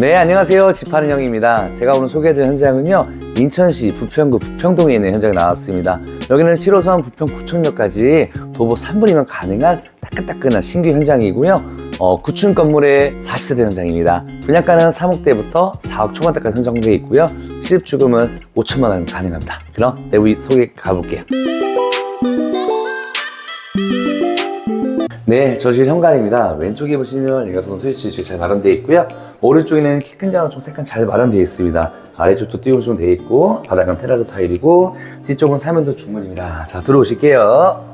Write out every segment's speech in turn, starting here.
네, 안녕하세요. 집하는 형입니다. 제가 오늘 소개해드릴 현장은요, 인천시 부평구 부평동에 있는 현장에 나왔습니다. 여기는 7호선 부평 구청역까지 도보 3분이면 가능한 따끈따끈한 신규 현장이고요. 어, 구층 건물의 40세대 현장입니다. 분양가는 3억대부터 4억 초반대까지 선정되어 있고요. 실입주금은 5천만 원이면 가능합니다. 그럼 내부 소개 가볼게요. 네, 저실 현관입니다. 왼쪽에 보시면 일가선 스위치 잘 마련되어 있고요. 오른쪽에는 키 큰 장은 좀 색감 잘 마련되어 있습니다. 아래쪽도 띄워주면 되어 있고, 바닥은 테라조 타일이고, 뒤쪽은 사면도 중문입니다. 자, 들어오실게요.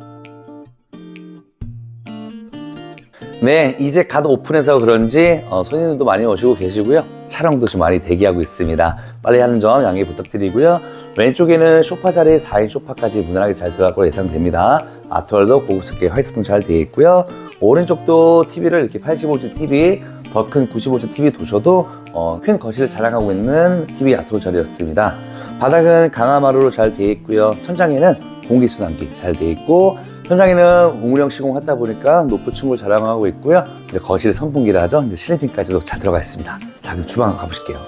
네, 이제 갓 오픈해서 그런지 어, 손님들도 많이 오시고 계시고요. 촬영도 좀 많이 대기하고 있습니다. 빨리 하는 점 양해 부탁드리고요. 왼쪽에는 소파 자리 4인 소파까지 무난하게 잘 들어갈 거로 예상됩니다. 아트월도 고급스럽게 화이트톤 잘 되어 있고요. 오른쪽도 TV를 이렇게 85인치 TV, 더 큰 95인치 TV 두셔도 어, 큰 거실을 자랑하고 있는 TV 아트월 자리였습니다. 바닥은 강화마루로 잘 되어 있고요. 천장에는 공기순환기 잘 되어 있고 천장에는 우물형 시공하다 보니까 높은 층을 자랑하고 있고요. 이제 거실 선풍기라 하죠. 이제 실리핀까지도 잘 들어가 있습니다. 자, 그럼 주방 가보실게요.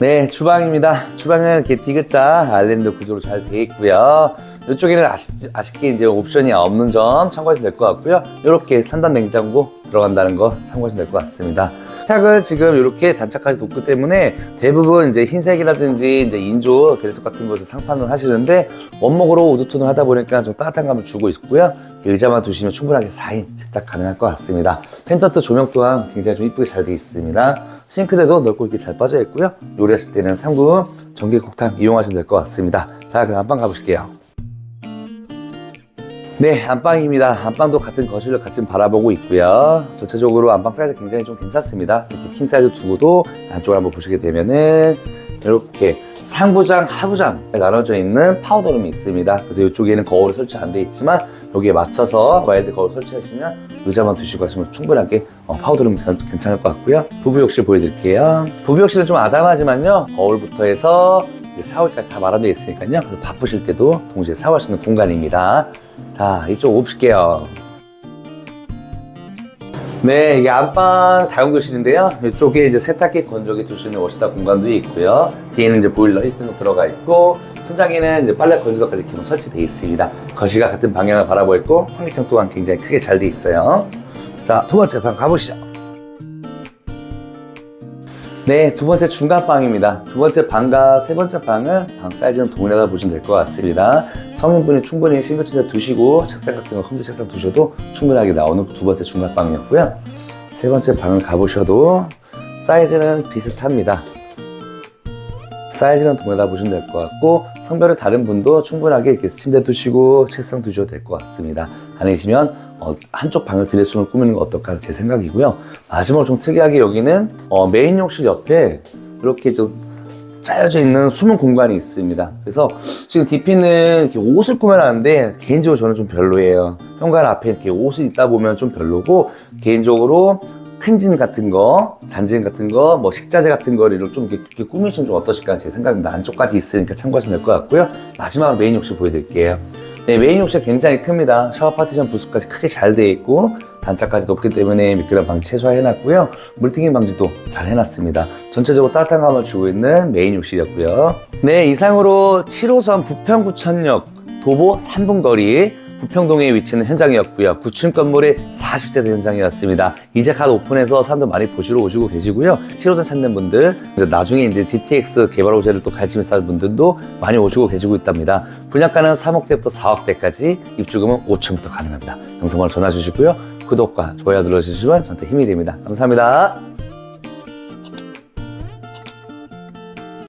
네, 주방입니다. 주방은 이렇게 디귿자 아일랜드 구조로 잘 되어 있고요. 이쪽에는 아쉽, 아쉽게 이제 옵션이 없는 점 참고하시면 될 것 같고요. 이렇게 3단 냉장고 들어간다는 거 참고하시면 될 것 같습니다. 식탁을 지금 이렇게 단차까지 놓기 때문에 대부분 이제 흰색이라든지 이제 인조 계속 같은 것을 상판을 하시는데 원목으로 우드톤을 하다 보니까 좀 따뜻한 감을 주고 있고요. 의자만 두시면 충분하게 4인 식탁 가능할 것 같습니다. 펜턴트 조명 또한 굉장히 좀 이쁘게 잘 되어 있습니다. 싱크대도 넓고 이렇게 잘 빠져 있고요. 요리하실 때는 3구 전기국탄 이용하시면 될 것 같습니다. 자, 그럼 안방 가보실게요. 네, 안방입니다. 안방도 같은 거실을 같이 바라보고 있고요. 전체적으로 안방 사이즈 굉장히 좀 괜찮습니다. 이렇게 킹 사이즈 두고도 안쪽을 한번 보시게 되면은 이렇게 상부장, 하부장 나눠져 있는 파우더룸이 있습니다. 그래서 이쪽에는 거울이 설치 안 돼 있지만 여기에 맞춰서 와일드 거울 설치하시면 의자만 두시고 하시면 충분하게 어, 파우더룸 괜찮을 것 같고요. 부부욕실 보여드릴게요. 부부욕실은 좀 아담하지만요. 거울부터 해서 샤워기까지 다 마련되어 있으니까요. 바쁘실 때도 동시에 샤워할 수 있는 공간입니다. 자, 이쪽 오실게요. 네, 이게 안방 다용도실인데요. 이쪽에 이제 세탁기, 건조기 둘 수 있는 워시다 공간도 있고요. 뒤에는 이제 보일러 1등 들어가 있고, 천장에는 이제 빨래 건조대까지 기본 설치되어 있습니다. 거실과 같은 방향을 바라보고 있고, 환기창 또한 굉장히 크게 잘 되어 있어요. 자, 두 번째 방 가보시죠. 네, 두 번째 중간방입니다. 두 번째 방과 세 번째 방은 방 사이즈는 동일하다 보시면 될 것 같습니다. 성인분이 충분히 싱글 침대 두시고 책상 같은 거 컴퓨터 책상 두셔도 충분하게 나오는 두 번째 중간방이었고요. 세 번째 방을 가보셔도 사이즈는 비슷합니다. 사이즈는 동일하다 보시면 될 것 같고 성별이 다른 분도 충분하게 이렇게 침대 두시고 책상 두셔도 될 것 같습니다. 아니시면 어, 한쪽 방을 드레스룸을 꾸미는 거 어떨까 제 생각이고요. 마지막으로 좀 특이하게 여기는 어, 메인 욕실 옆에 이렇게 좀 짜여져 있는 숨은 공간이 있습니다. 그래서 지금 이렇게 옷을 꾸며놨는데 개인적으로 저는 좀 별로예요. 현관 앞에 이렇게 옷이 있다 보면 좀 별로고 개인적으로 큰짐 같은 거, 잔짐 같은 거, 뭐 식자재 같은 거를 좀 이렇게, 이렇게 꾸미시면 좀 어떠실까 제 생각입니다. 안쪽까지 있으니까 참고하시면 될 것 같고요. 마지막으로 메인 욕실 보여드릴게요. 네, 메인 욕실 굉장히 큽니다. 샤워 파티션 부스까지 크게 잘 되어 있고 단차까지 높기 때문에 미끄럼 방지 최소화해놨고요. 물튀김 방지도 잘 해놨습니다. 전체적으로 따뜻한 감을 주고 있는 메인 욕실이었고요. 네, 이상으로 7호선 부평구천역 도보 3분 거리 부평동에 위치하는 현장이었고요. 9층 건물의 40세대 현장이었습니다. 이제 갓 오픈해서 사람들 많이 보시러 오시고 계시고요. 7호선 찾는 분들, 나중에 이제 GTX 개발 호재를 또 관심 있어 하는 분들도 많이 오시고 계시고 있답니다. 분양가는 3억대부터 4억대까지, 입주금은 5천부터 가능합니다. 영상을 전화 주시고요. 구독과 좋아요 눌러주시면 저한테 힘이 됩니다. 감사합니다.